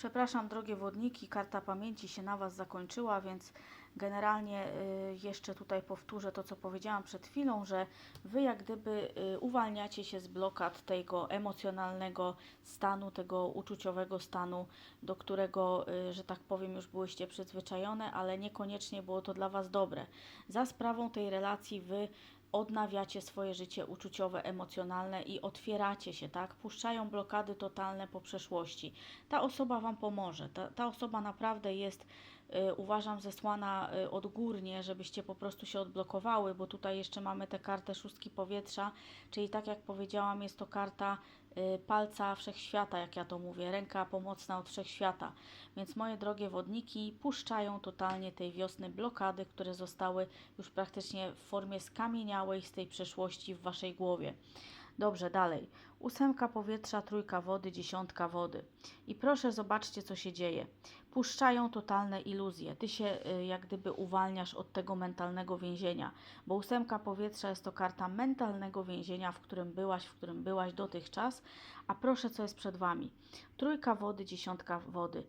Przepraszam, drogie wodniki, karta pamięci się na Was zakończyła, więc generalnie y, jeszcze tutaj powtórzę to, co powiedziałam przed chwilą, że Wy jak gdyby y, uwalniacie się z blokad tego emocjonalnego stanu, tego uczuciowego stanu, do którego, y, że tak powiem, już byłyście przyzwyczajone, ale niekoniecznie było to dla Was dobre. Za sprawą tej relacji Wy odnawiacie swoje życie uczuciowe, emocjonalne i otwieracie się, tak? Puszczają blokady totalne po przeszłości. Ta osoba Wam pomoże. Ta, ta osoba naprawdę jest, uważam, zesłana y, odgórnie, żebyście po prostu się odblokowały, bo tutaj jeszcze mamy tę kartę szóstki powietrza, czyli tak jak powiedziałam, jest to karta y, palca wszechświata, jak ja to mówię, ręka pomocna od wszechświata. Więc moje drogie wodniki puszczają totalnie tej wiosny blokady, które zostały już praktycznie w formie skamieniałej z tej przeszłości w Waszej głowie. Dobrze, dalej. Ósemka powietrza, trójka wody, dziesiątka wody. I proszę zobaczcie, co się dzieje. Puszczają totalne iluzje. Ty się y, jak gdyby uwalniasz od tego mentalnego więzienia, bo ósemka powietrza jest to karta mentalnego więzienia, w którym byłaś, w którym byłaś dotychczas. A proszę, co jest przed Wami. Trójka wody, dziesiątka wody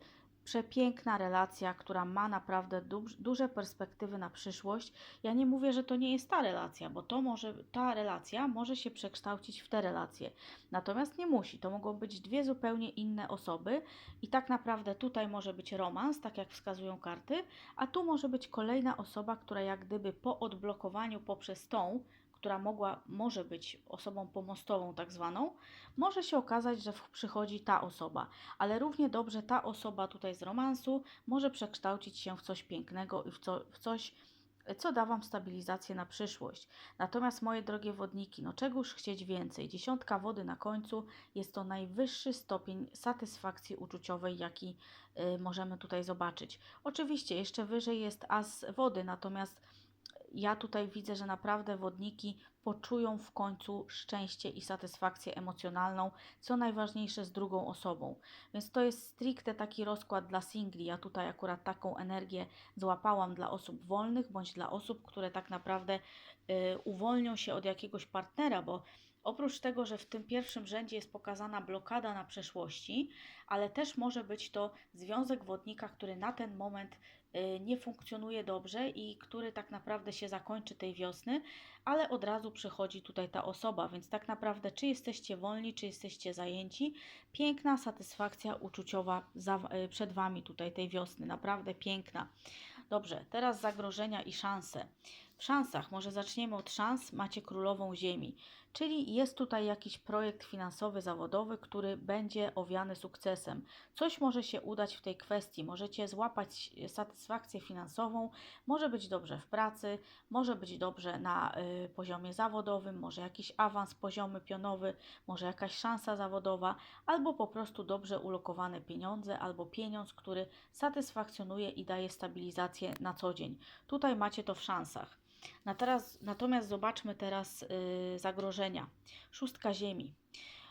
przepiękna relacja, która ma naprawdę duż, duże perspektywy na przyszłość. Ja nie mówię, że to nie jest ta relacja, bo to może, ta relacja może się przekształcić w te relacje. Natomiast nie musi. To mogą być dwie zupełnie inne osoby i tak naprawdę tutaj może być romans, tak jak wskazują karty, a tu może być kolejna osoba, która jak gdyby po odblokowaniu poprzez tą, która mogła, może być osobą pomostową, tak zwaną, może się okazać, że przychodzi ta osoba, ale równie dobrze ta osoba tutaj z romansu może przekształcić się w coś pięknego i w, co, w coś, co da Wam stabilizację na przyszłość. Natomiast moje drogie wodniki, no czegoż chcieć więcej? Dziesiątka wody na końcu jest to najwyższy stopień satysfakcji uczuciowej, jaki y, możemy tutaj zobaczyć. Oczywiście jeszcze wyżej jest as wody, natomiast ja tutaj widzę, że naprawdę wodniki poczują w końcu szczęście i satysfakcję emocjonalną, co najważniejsze z drugą osobą. Więc to jest stricte taki rozkład dla singli. Ja tutaj akurat taką energię złapałam dla osób wolnych, bądź dla osób, które tak naprawdę y, uwolnią się od jakiegoś partnera, bo Oprócz tego, że w tym pierwszym rzędzie jest pokazana blokada na przeszłości, ale też może być to związek wodnika, który na ten moment y, nie funkcjonuje dobrze i który tak naprawdę się zakończy tej wiosny, ale od razu przychodzi tutaj ta osoba, więc tak naprawdę czy jesteście wolni, czy jesteście zajęci, piękna satysfakcja uczuciowa y, przed Wami tutaj tej wiosny, naprawdę piękna. Dobrze, teraz zagrożenia i szanse. W szansach, może zaczniemy od szans, macie królową ziemi, czyli jest tutaj jakiś projekt finansowy, zawodowy, który będzie owiany sukcesem. Coś może się udać w tej kwestii, możecie złapać satysfakcję finansową, może być dobrze w pracy, może być dobrze na y, poziomie zawodowym, może jakiś awans poziomy pionowy, może jakaś szansa zawodowa, albo po prostu dobrze ulokowane pieniądze, albo pieniądz, który satysfakcjonuje i daje stabilizację na co dzień. Tutaj macie to w szansach. Na teraz, natomiast zobaczmy teraz y, zagrożenia. Szóstka ziemi.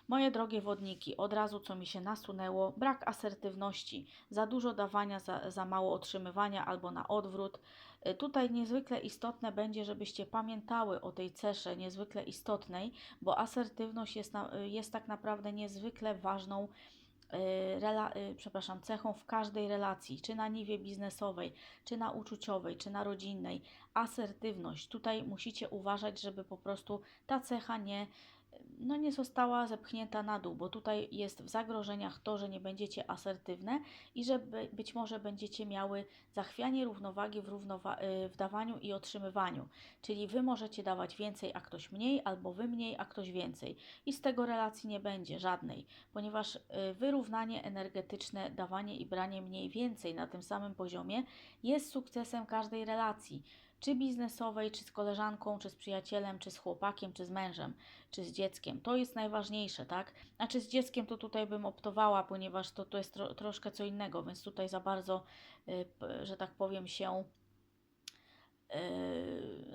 Moje drogie wodniki, od razu co mi się nasunęło, brak asertywności, za dużo dawania, za, za mało otrzymywania albo na odwrót. Y, Tutaj niezwykle istotne będzie, żebyście pamiętały o tej cesze niezwykle istotnej, bo asertywność jest, na, jest tak naprawdę niezwykle ważną rela, y, przepraszam, cechą w każdej relacji, czy na niwie biznesowej, czy na uczuciowej, czy na rodzinnej. Asertywność. Tutaj musicie uważać, żeby po prostu ta cecha nie, no nie została zepchnięta na dół, bo tutaj jest w zagrożeniach to, że nie będziecie asertywne i że by, być może będziecie miały zachwianie równowagi w, równowa- y, w dawaniu i otrzymywaniu. Czyli wy możecie dawać więcej, a ktoś mniej, albo wy mniej, a ktoś więcej. I z tego relacji nie będzie żadnej, ponieważ y, wyrównanie energetyczne, dawanie i branie mniej więcej na tym samym poziomie jest sukcesem każdej relacji czy biznesowej, czy z koleżanką, czy z przyjacielem, czy z chłopakiem, czy z mężem, czy z dzieckiem. To jest najważniejsze, tak? Znaczy z dzieckiem to tutaj bym optowała, ponieważ to, to jest tro, troszkę co innego, więc tutaj za bardzo, y, że tak powiem, się yy,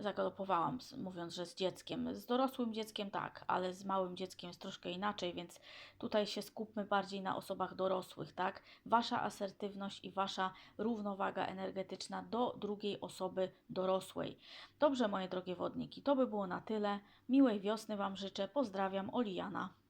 zagalopowałam, mówiąc, że z dzieckiem. Z dorosłym dzieckiem tak, ale z małym dzieckiem jest troszkę inaczej, więc tutaj się skupmy bardziej na osobach dorosłych, tak? Wasza asertywność i wasza równowaga energetyczna do drugiej osoby dorosłej. Dobrze, moje drogie wodniki, to by było na tyle. Miłej wiosny Wam życzę. Pozdrawiam, Oliana.